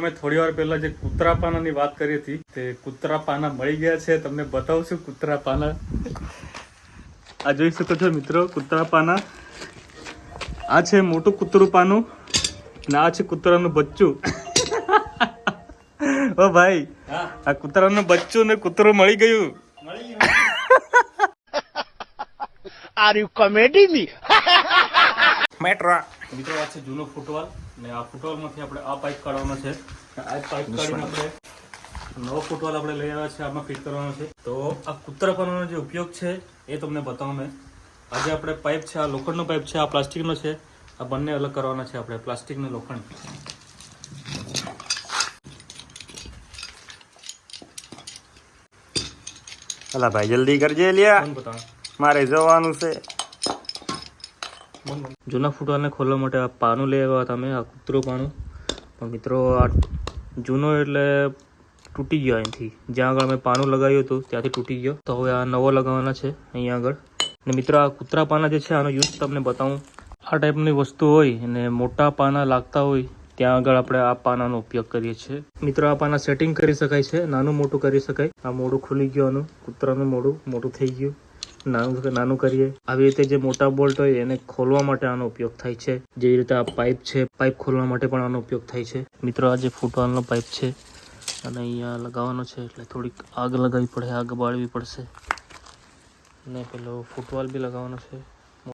અમે થોડી વાર પહેલા જે કૂતરા પાનાની વાત કરી હતી તે કૂતરા પાના મળી ગયા છે. તમને બતાવશું કૂતરા પાના. આ જોઈ શકો છો મિત્રો કૂતરા પાના. આ છે મોટું કૂતરું પાનું અને આ છે કૂતરાનું બચ્ચું. ઓ ભાઈ આ કૂતરાનું બચ્ચું ને કૂતરું મળી ગયું. Are you comedy me metro મિત્રો આ છે જૂનો ફૂટવાલ ને આ ફૂટવાલમાંથી આપણે આ પાઇપ કાઢવાનો છે. આ પાઇપ કાઢીને આપણે નવો ફૂટવાલ આપણે લઈ આવ્યા છે આમાં ફિટ કરવાનો છે. તો આ કૂતરાપાનો જે ઉપયોગ છે એ તમને બતાવું મેં. આજે આપણે પાઇપ છે આ લોખંડનો પાઇપ છે આ પ્લાસ્ટિકનો છે. આ બંને અલગ કરવાના છે આપણે પ્લાસ્ટિક ને લોખંડ. અલા ભાઈ જલ્દી કરજે લ્યા. બતાવો? મારે જવાનું છે. જૂના ફૂટવાલને ખોલવા માટે આ પાનું લઈ આવ્યા હતા અમે આ કૂતરું પાનું. પણ મિત્રો, આ જૂનો એટલે તૂટી ગયો અહીંથી. જ્યાં આગળ મેં પાનું લગાવ્યું હતું, ત્યાંથી તૂટી ગયો. તો હવે આ નવો લગાવવાના છે અહીંયા આગળ. અને મિત્રો, આ કૂતરા પાના જે છે, આનો યુઝ તમને બતાવું. આ ટાઈપની વસ્તુ હોય અને મોટા પાના લાગતા હોય, ત્યાં આગળ આપણે આ પાનાનો ઉપયોગ કરીએ છીએ. મિત્રો, આ પાના સેટિંગ કરી શકાય છે, નાનું મોટું કરી શકાય. આ મોઢું ખુલી ગયું આનું, કૂતરાનું મોડું, મોટું થઈ ગયું. નાનું નાનું કરીએ. આવી રીતે જે મોટા બોલ્ટ હોય એને ખોલવા માટે આનો ઉપયોગ થાય છે. જેવી રીતે આ પાઇપ છે, પાઇપ ખોલવા માટે પણ આનો ઉપયોગ થાય છે. મિત્રો, આ જે ફૂટવાલનો પાઇપ છે અને અહીંયા લગાવવાનો છે, એટલે થોડીક આગ લગાવવી પડે, આગ બાળવી પડશે. અને પેલો ફૂટવાલ બી લગાવવાનો છે.